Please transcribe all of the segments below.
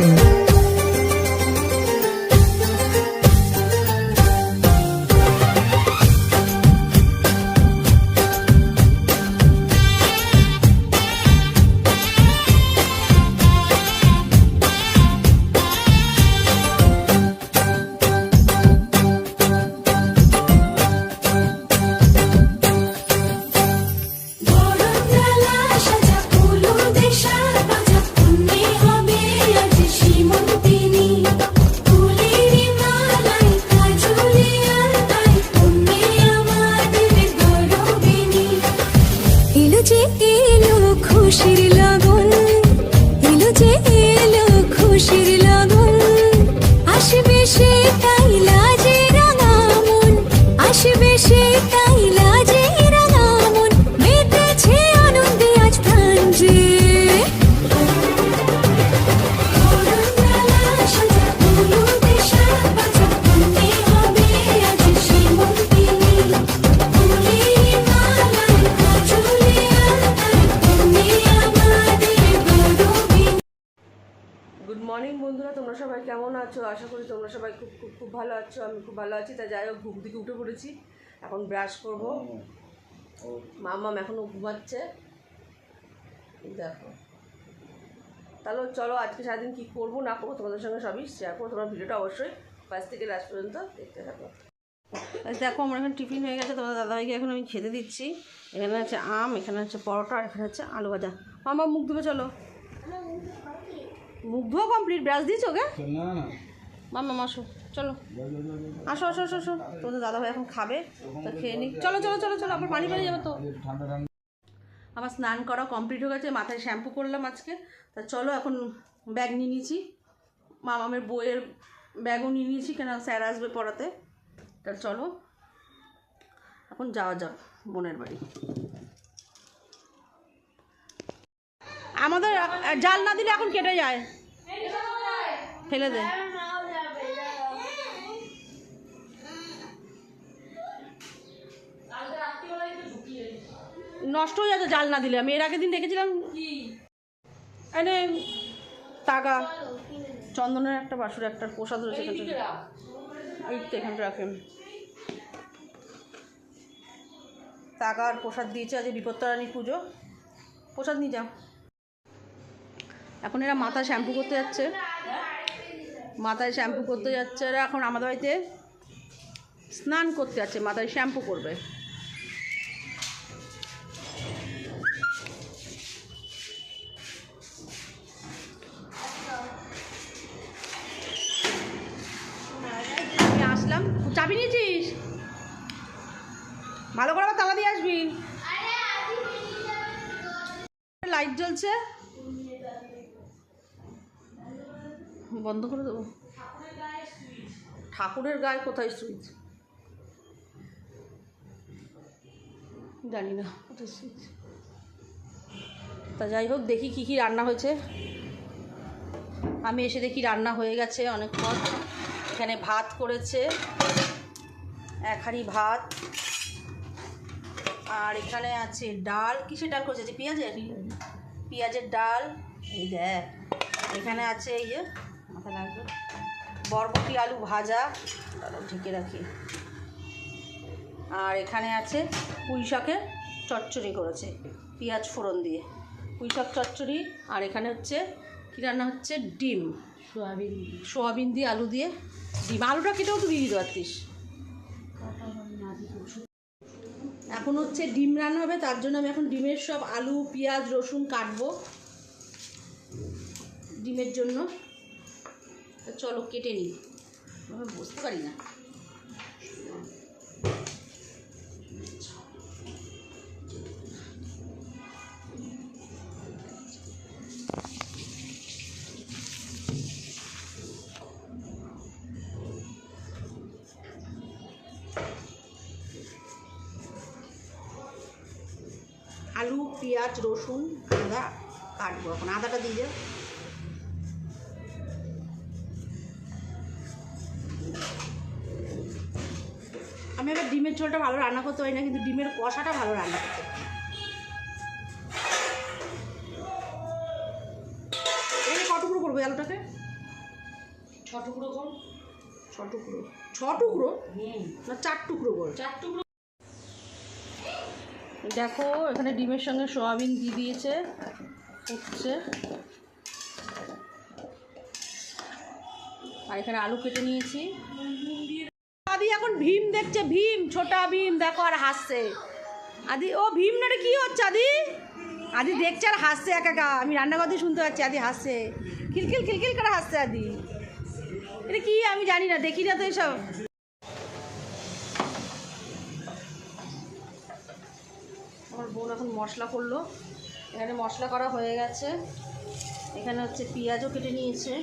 Productions. Good morning বন্ধুরা। তোমরা সবাই কেমন আছো? আশা করি তোমরা সবাই খুব খুব খুব ভালো আছো। আমি খুব ভালো আছি। তা যাই হোক ঘুম থেকে উঠে পড়েছি। এখন ব্রাশ করব। মামাম এখনও ঘুমাচ্ছে। দেখো। তাহলে চলো আজকে সারাদিন কী করব না করব তোমাদের সঙ্গে সবই শেয়ার করব। তোমার ভিডিওটা অবশ্যই ফার্স্ট থেকে লাস্ট পর্যন্ত দেখতে থাকো। আচ্ছা দেখো আমার এখন টিফিন হয়ে গেছে। তোমার দাদাভাইকে এখন আমি খেতে দিচ্ছি। এখানে আছে আম এখানে আছে পরোটা আর এখানে হচ্ছে আলু ভাজা। মামা মুখ ধুবে চলো। মুখ ধোয়া কমপ্লিট ব্রাশ দিয়েছ ওকে? না না। মামা আসো চলো। আসো আসো আসো আসো। তোমাদের দাদাভাই এখন খাবে তা খেয়ে নিক। চলো চলো চলো চলো আবার পানি পানি যাবে তো। আমার স্নান করা কমপ্লিট হয়ে গেছে মাথায় শ্যাম্পু করলাম আজকে। তা চলো এখন ব্যাগ নিয়ে নিয়েছি। মামামের বইয়ের ব্যাগও নিয়ে নিয়েছি কেন স্যার আসবে পড়াতে। তা চলো এখন যাওয়া যাক বোনের বাড়ি। আমাদের জাল না দিলে এখন কেটে যায়। ফেলে দে। নষ্ট হয়ে যাচ্ছে জাল না দিলে। আমি এর আগের দিন দেখেছিলাম। এনে টাকা চন্দনের একটা বাসুর একটা প্রসাদ রয়েছে এই তো এখানটা রাখেন। টাকা আর প্রসাদ দিয়েছে আজ বিপত্তারানী পুজো। প্রসাদ নিয়ে যাও। এখন এরা মাথা শ্যাম্পু করতে যাচ্ছে। মাথায় শ্যাম্পু করতে যাচ্ছে এরা এখন আমাদের বাড়িতে স্নান করতে যাচ্ছে মাথায় শ্যাম্পু করবে। আসলাম। চাবি নিয়েছিস? ভালো করে আবার তালা দিয়ে আসবি। লাইট জ্বলছে। বন্ধ করে দেবো? ঠাকুরের গায়ে কোথায় সুইচ জানি না কোথায় সুইচ তা যাই হোক দেখি কী কী রান্না হয়েছে। আমি এসে দেখি রান্না হয়ে গেছে অনেকক্ষণ। এখানে ভাত করেছে এক হাঁড়ি ভাত। আর এখানে আছে ডাল। কিসের ডাল করেছে? পেঁয়াজের? পেঁয়াজের। ডাল। এই দেখ এখানে আছে এই যে মাথা লাগবে বরবটি আলু ভাজা ঢেকে রাখি। আর এখানে আছে পুঁই শাকের চচ্চড়ি করেছে পেঁয়াজ ফোড়ন দিয়ে। পুঁই শাক চচ্চড়ি আর এখানে হচ্ছে কী রান্না হচ্ছে? ডিম। সোয়াবিন সোয়াবিন দিয়ে আলু দিয়ে ডিম। আলুটা কেটেও তুই দিতে পারতিস। এখন হচ্ছে ডিম রান্না হবে তার জন্য আমি এখন ডিমের সব আলু পেঁয়াজ রসুন কাটবো। ডিমের জন্য। চলো কেটে নিই। আমি বুঝতে পারি না। আলু, পেঁয়াজ, রসুন, আদা কাটবো এখন। আদাটা দিয়ে ডিমের ঝোলটা ভালো রান্না করতে পারি না কিন্তু ডিমের কষাটা ভালো রান্না করতে পারি এই কতগুলো করব আলুটাকে। ছ টুকরো কর। ছ টুকরো ছ টুকরো না চার টুকরো করে। চার টুকরো। দেখো এখানে ডিমের সঙ্গে সোয়াবিন দিয়ে দিয়েছে ফুটছে। আর এখানে আলু কেটে নিয়েছি। ভীম দেখছে, ভীম, ছোটা ভীম, দেখো আর হাসছে। আদি, ও ভীম না কি হচ্ছে আদি? আদি দেখছে আর হাসছে একা একা। আমি রান্নাঘর দিয়ে শুনতে পাচ্ছি, আদি হাসছে। খিলখিল খিলখিল করে হাসছে আদি। এটা কি? আমি জানি না, দেখি না তো এসব। আমার বোন এখন মশলা করল। এখানে মশলা করা হয়ে গেছে। এখানে হচ্ছে পেঁয়াজও কেটে নিয়েছে।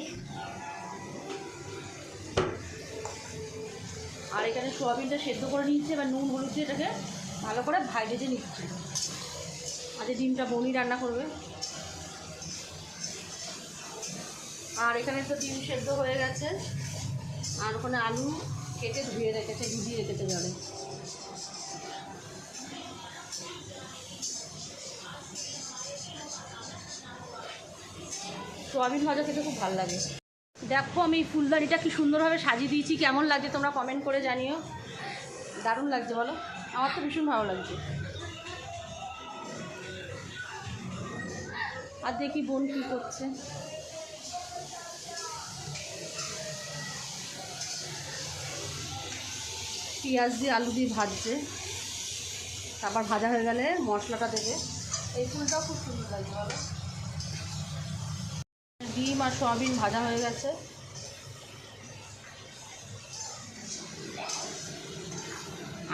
আর এখানে সোয়াবিনটা সেদ্ধ করে নিচ্ছে এবার নুন, হলুদ দিয়ে এটাকে ভালো করে ভাই ভেজে নিচ্ছে। আজ ডিমটা বনি রান্না করবে। আর এখানে তো ডিম সেদ্ধ হয়ে গেছে। আর ওখানে আলু কেটে ধুয়ে রেখেছে, ভিজিয়ে রেখেছে জলে। সোয়াবিন ভাজা খেতে খুব ভালো লাগে। দেখো আমি ফুলদানিটা কি সুন্দরভাবে সাজিয়ে দিয়েছি, কেমন লাগছে তোমরা কমেন্ট করে জানিও। দারুণ লাগছে বলো, আমার তো ভীষণ ভালো লাগছে। আর দেখি বোন কী করছে। পেঁয়াজ দিয়ে আলু দিয়ে ভাজছে। তারপর ভাজা হয়ে গেলে মশলাটা দেবে। এই ফুলটাও খুব সুন্দর লাগছে বলো। ডিম আর সয়াবিন ভাজা হয়ে গেছে।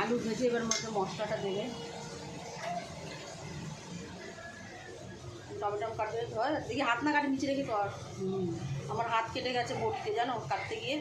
আলু ভেজে এবার মধ্যে মশলাটা দেবে। টমেটো কাটবে ধর দেখি হাত না কাটে, নিচে রেখে কর আমার হাত কেটে গেছে বটিতে, জানো? কাটতে গিয়ে।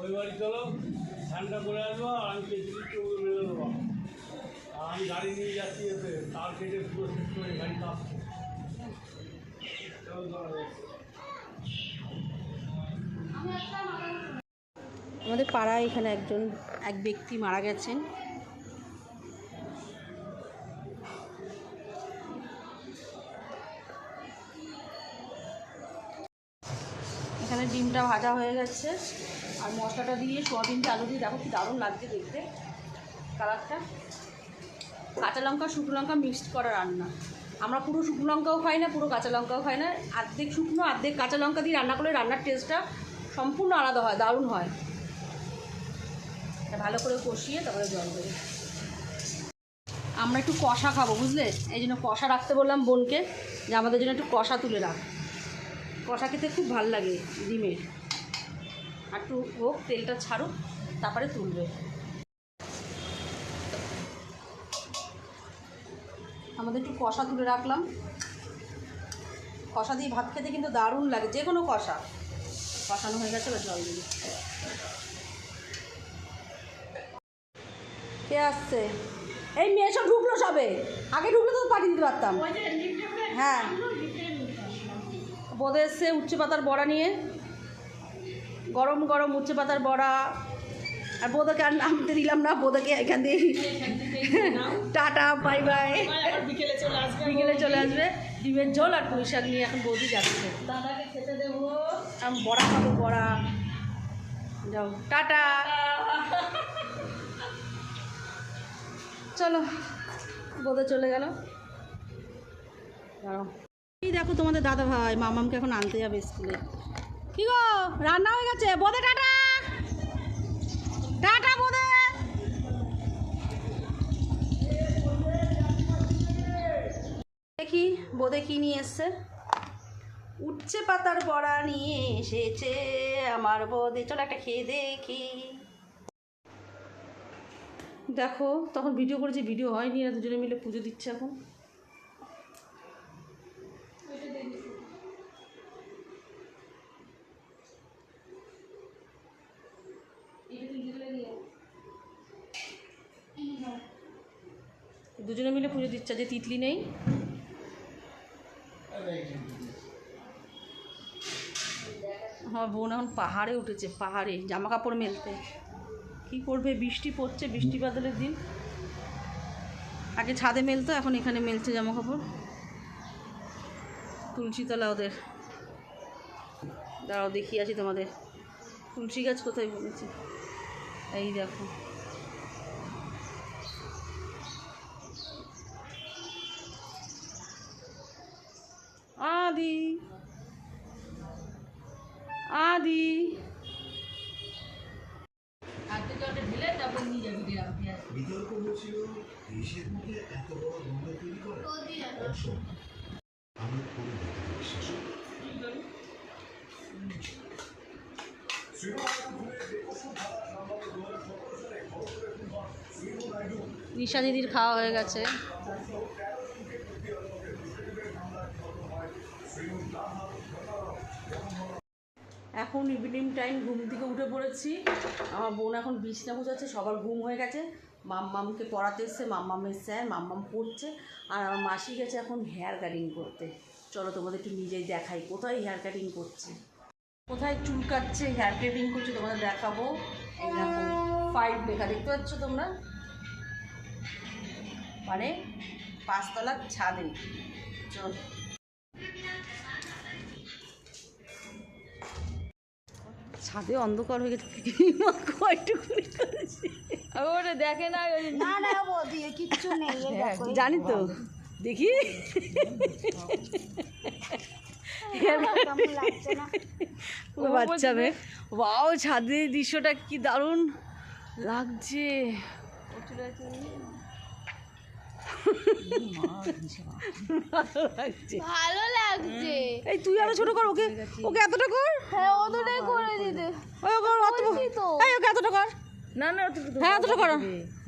ওই বাড়ি চলো ঠান্ডা করে আসব আর আমি কেটে মেলে দেবো আর আমি গাড়ি নিয়ে যাচ্ছি এতে তার কেটে পুরো শেষ করে গাড়ি আসছে আমাদের পাড়ায় এখানে একজন, এক ব্যক্তি মারা গেছেন। ডিমটা ভাজা হয়ে গেছে। আর মশলাটা দিয়ে সোয়াবিনটা, আলু দিয়ে দেখো কি দারুণ লাগছে দেখতে। কালারটা। কাঁচা লঙ্কা, শুকনো লঙ্কা মিক্সড করা রান্না। আমরা পুরো শুকনো লঙ্কাও খাই না, পুরো কাঁচা লঙ্কাও খাই না। অর্ধেক শুকনো, অর্ধেক কাঁচা লঙ্কা দিয়ে রান্না করলে রান্নার টেস্টটা সম্পূর্ণ আলাদা হয়, দারুণ হয়। এটা ভালো করে কষিয়ে তারপরে জল দেবে। আমরা একটু কষা খাব, বুঝলে? এই জন্য কষা রাখতে বললাম বোনকে যে আমাদের জন্য একটু কষা তুলে রাখ। কষা খেতে খুব ভালো লাগে ডিমের আর একটু হোক তেলটা ছাড়ুক তারপরে তুলবে। আমাদের একটু কষা তুলে রাখলাম। কষা দিয়ে ভাত খেতে কিন্তু দারুণ লাগে যে কোনো কষা। কষানো হয়ে গেছে এবার জল দিবি কে আসছে? এই মেয়ে সব ঢুকলো সবে। আগে ঢুকলে তো পাঠিয়ে দিতে পারতাম। হ্যাঁ। বোধে এসছে উচ্ছে পাতার বড়া নিয়ে। গরম গরম উচ্ছে পাতার বড়া। আর বোধকে আর নামতে দিলাম না বোধকে এখান দিয়ে টাটা, বাই বাই। বিকেলে চলে আসবে। বিকেলে চলে আসবে ডিমের ঝোল আর পুঁই শাক নিয়ে এখন বৌদি যাচ্ছে। দাদাকে খেতে দেবো আমি, বড়া খাব, বড়া। যাও, টাটা। চলো বোধে চলে গেল। দাঁড়াও। এই দেখো তোমাদের দাদা ভাই মামামকে এখন আনতে যাবে স্কুলে। কি গো, রান্না হয়ে গেছে? বোধে টাটা! টাটা বোধে দেখি বোধে কি নিয়ে এসছে? উচ্ছে পাতার বড়া নিয়ে এসেছে আমার বোধে চলো একটা খেয়ে দেখি। দেখো, তখন ভিডিও করেছি ভিডিও হয়নি, এরা দুজনে মিলে পুজো দিচ্ছে এখন। দুজনে মিলে পুজো দিচ্ছে যে তিতলি নেই। আমার বোন এখন পাহাড়ে উঠেছে, পাহাড়ে জামা কাপড় মেলতে। কি করবে? বৃষ্টি পড়ছে, বৃষ্টি বাদলের দিন। আগে ছাদে মেলতো, এখন এখানে মেলছে জামা কাপড় তুলসীতলা ওদের। দাঁড়াও দেখিয়ে আছি তোমাদের। তুলসী গাছ কোথায় বলেছে? এই দেখো আদি বিশ্বাস নিশা দিদির খাওয়া হয়ে গেছে। এখন ইভিনিং টাইম ঘুম থেকে উঠে পড়েছি। আমার বোন এখন বিছনা গুছাচ্ছে, সবার ঘুম হয়ে গেছে। মাম্মামকে পড়াতে এসছে মাম্মামের স্যার মাম্মাম পড়ছে। আর আমার মাসি গেছে এখন হেয়ার কাটিং করতে। চলো তোমাদের একটু নিজেই দেখাই, কোথায় হেয়ার কাটিং করছে? কোথায় চুল কাটছে হেয়ার কাটিং করছে তোমাদের দেখাবো। ফাইভ লেখা, দেখতে পাচ্ছ তোমরা? মানে পাঁচতলার ছাদে। চল। ছাদে অন্ধকার হয়ে গেছে। কয়টুকু করেছে? ওরে দেখে না না না কিচ্ছু নেই এই জানি তো। দেখি। কেমন লাগছে না? পুরো বাচ্চা মেয়ে। বাও ছাদে দৃশ্যটা কি দারুণ লাগছে। ভালো লাগছে। এই তুই আরও ছোট কর ওকে ওকে এতটা কর। হ্যাঁ অতটাই করে দিতে ওই ওকে অত এই ওকে এতটা কর। না না হ্যাঁ এতটা কর।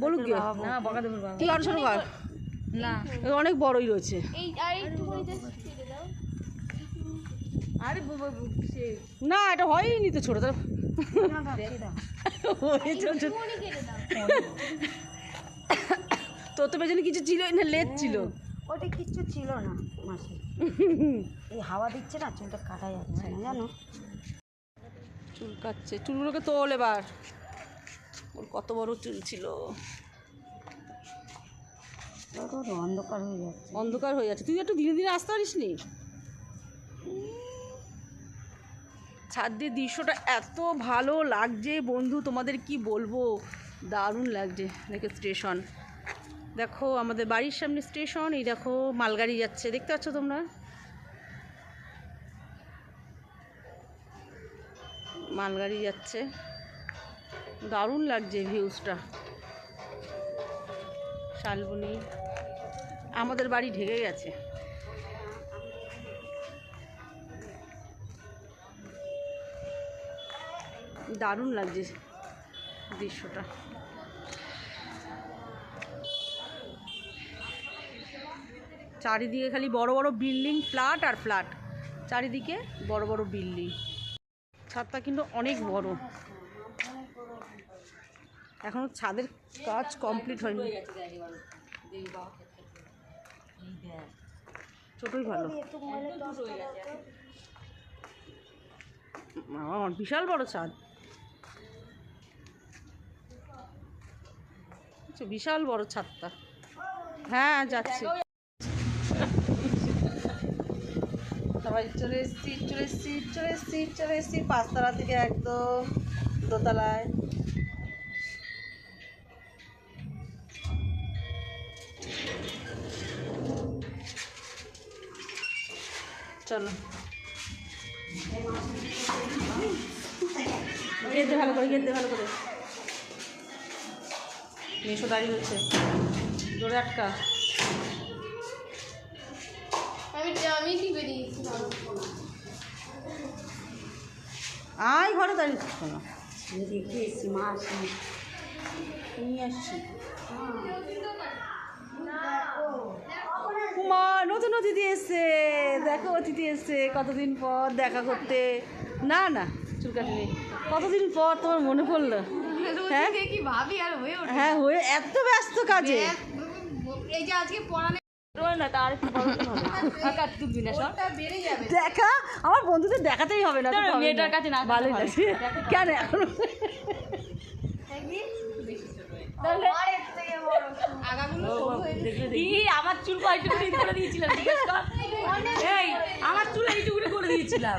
বলুক কি না বকা দেবো তুই আরও ছোট কর। না। অনেক বড়ই রয়েছে। এই আর একটু করে দাও। আরে সে না এটা হয়নি তো ছোট তো হয়েছে ছোট। মনে কেটে দাও। তোর তো পেছনে কিছু ছিল না লেজ ছিল। ওটা কিচ্ছু ছিল না মাসে। এই হাওয়া দিচ্ছে না চুলটা কাটা যাচ্ছে না জানো? চুল কাটছে। চুলগুলোকে তোল এবার। ওর কত বড় চুল ছিল। অন্ধকার হয়ে যাচ্ছে। অন্ধকার হয়ে যাচ্ছে। তুই একটু ধীরে ধীরে আসতে পারিস নি? ছাদ দিয়ে দৃশ্যটা এত ভালো লাগছে। বন্ধু তোমাদের কি বলব? দারুণ লাগছে। দেখো স্টেশন দেখো, আমাদের বাড়ির সামনে স্টেশন, এই দেখো, মালগাড়ি যাচ্ছে। দেখতে পাচ্ছ তোমরা? মালগাড়ি যাচ্ছে। দারুণ লাগছে ভিউজটা শালবনি। আমাদের বাড়ি ঢেকে গেছে। দারুণ লাগছে দৃশ্যটা। চারিদিকে খালি বড় বড় বিল্ডিং ফ্ল্যাট আর ফ্ল্যাট। চারিদিকে বড় বড় বিল্ডিং। ছাদটা কিন্তু অনেক বড়। এখনও ছাদের কাজ কমপ্লিট হয়নি। ছোটই ভালো। বিশাল বড় ছাদ। আচ্ছা, বিশাল বড় ছাদটা। হ্যাঁ যাচ্ছি। সবাই চলে এসছি চলে এসছি চলে এসছি চলে এসছি পাঁচতলা থেকে একদম দোতলায়। চলো। গেতে ভালো করে গেতে ভালো করে। মেশো দাঁড়িয়ে হচ্ছে জোরে আটকা। আমি আমি টিপে দিয়েছি আয় ঘরে দাঁড়িয়ে থাকতো না। দেখে এসছি মা আসি নিয়ে আসছি। মা নতুন অতিথি এসছে। দেখো অতিথি এসছে কতদিন পর দেখা করতে। না না চুল কাটিনি কতদিন পর তোমার মনে পড়ল? হ্যাঁ? কি ভাবি আর হয়ে হ্যাঁ হয়ে এত ব্যস্ত কাজে। এই যে আজকে পড়ানো না তার একটু বড় হবে। না যাবে। দেখা আমার বন্ধুদের দেখাতেই হবে না মেয়েটার কাছে না লাগে কেন এখন? হয়ে আমার চুল কয়টুকুনি করে দিয়েছিলাম জিজ্ঞেস কর। এই আমার চুল এইটুকুনি করে দিয়েছিলাম।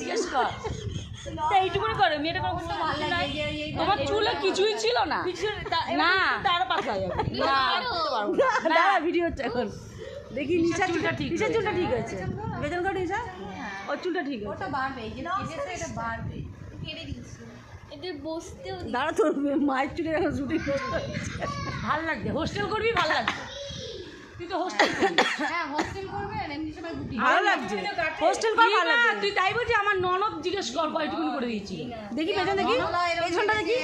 জিজ্ঞেস কর। এইটুকুনি করে মেয়েটা কোনো কোনো ভালো লাগে তোমার চুলে কিছুই ছিল না? পাতলা যাবে। দাঁড়া ভিডিও হচ্ছে এখন। দেখি নিশা চুলটা ঠিক নিশার চুলটা ঠিক আছে। বেতন কাট নিশা? ওর চুলটা ঠিক আছে। ওটা বাড়বে এই যে এটা বাড়বে। কেটে দিচ্ছি এটা বসতেও দাঁড়া তোর মায়ের চুলের এখন শুটিং ভালো লাগছে। হোস্টেল করবি ভালো লাগছে। তুই তো হোস্টেল হ্যাঁ। হোস্টেল করবে এমনি সময় গুটি ভালো লাগছে। হোস্টেল কর ভালো লাগছে। তুই তাই বলছি আমার ননদ জিজ্ঞেস কর কয়টুকুনি করে দিয়েছি। দেখি পেছন দেখি। পেছনটা দেখি।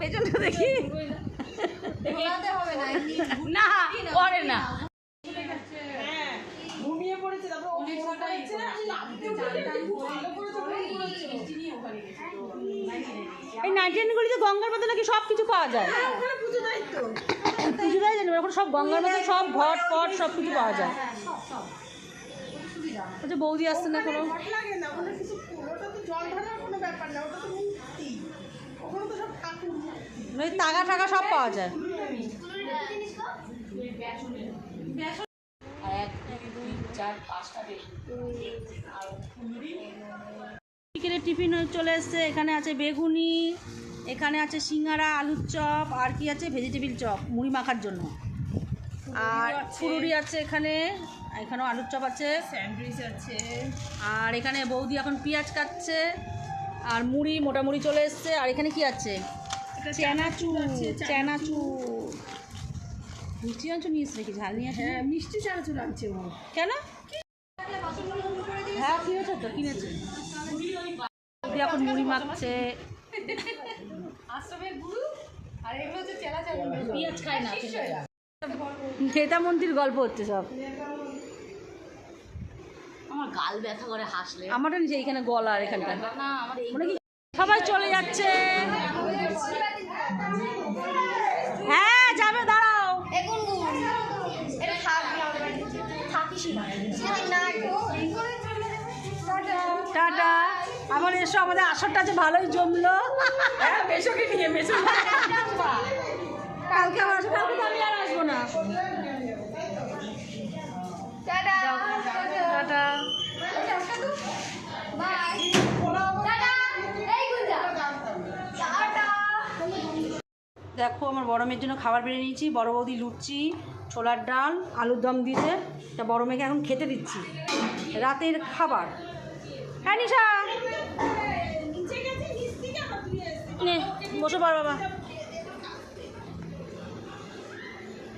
পেছনটা দেখি। হবে না এমনি না করে না এই নাইটেনগুলিতে গঙ্গার মধ্যে নাকি সব কিছু পাওয়া যায়? পুজো দেয় জানি এখন সব গঙ্গার মধ্যে সব ঘট পট সব কিছু পাওয়া যায়। আচ্ছা বৌদি আসছে না কোনো? ওই তাগা টাগা সব পাওয়া যায়। বিকেলে টিফিন চলে এসছে এখানে আছে বেগুনি এখানে আছে সিঙ্গারা আলুর চপ আর কি আছে? ভেজিটেবিল চপ মুড়ি মাখার জন্য। আর পুরুরি আছে এখানে এখানেও আলুর চপ আছে। স্যান্ডউইচ আছে। আর এখানে বৌদি এখন পেঁয়াজ কাটছে আর মুড়ি মোটামুড়ি চলে এসছে। আর এখানে কি আছে? চানাচুর চানাচুর। মিষ্টি চানাচুর নিয়ে এসছে নাকি? ঝাল নিয়ে আসে হ্যাঁ মিষ্টি চানাচুর আনছে ও। কেন? হ্যাঁ কিনেছে তো কিনেছে। এখন মুড়ি মাখছে। আশ্রমের গুরু আর এগুলো হচ্ছে চেলা চাল পেঁয়াজ খায় না নেতা মন্ত্রীর গল্প হচ্ছে সব আমার গাল ব্যথা করে হাসলে আমারটা নিচে এইখানে গলা আর এখানটা না আমার এই মানে কি সবাই চলে যাচ্ছে হ্যাঁ যাবে দাঁড়াও এখন টাটা আমার এসো আমাদের আসরটা আছে ভালোই জমলো। হ্যাঁ, মেশোকে নিয়ে মেশো কালকে আসব কালকে তো আমি আর আসব না। টাটা। দেখো আমার বড় মেয়ের জন্য খাবার বেড়ে নিয়েছি বড় বৌদি লুচি ছোলার ডাল আলুর দম দিয়েছে। তা বড় মেয়েকে এখন খেতে দিচ্ছি। রাতের খাবার। হ্যাঁ নিশা। নে বসে পার বাবা।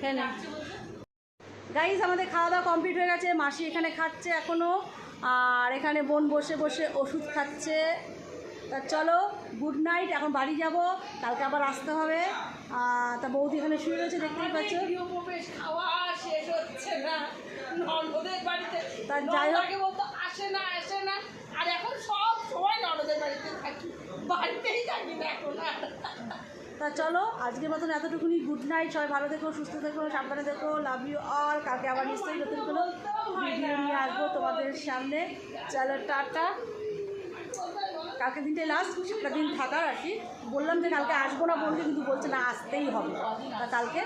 হ্যাঁ গাইজ আমাদের খাওয়া দাওয়া কমপ্লিট হয়ে গেছে মাসি এখানে খাচ্ছে এখনও আর এখানে বোন বসে বসে ওষুধ খাচ্ছে। তা চলো গুড নাইট এখন বাড়ি যাব কালকে আবার আসতে হবে। তা বৌদি এখানে শুয়ে রয়েছে দেখতেই পাচ্ছ। খাওয়া শেষ হচ্ছে না তা যাই হোক। বলতো আসে না আসে না। আর এখন সব সময় ননদের বাড়িতে থাকি। তা চলো, আজকের মতন এতটুকুনি গুড নাইট সবাই ভালো থেকো, সুস্থ থেকো, সাবধানে থেকো লাভ ইউ অল কালকে আবার নিশ্চয়ই নতুন কোনো ভিডিও নিয়ে আসব তোমাদের সামনে। চলো, টাটা। কালকে দিনটাই লাস্ট একটা দিন থাকার আর কি। বললাম যে কালকে আসব না বলতে, কিন্তু বলছে না, আসতেই হবে। কালকে।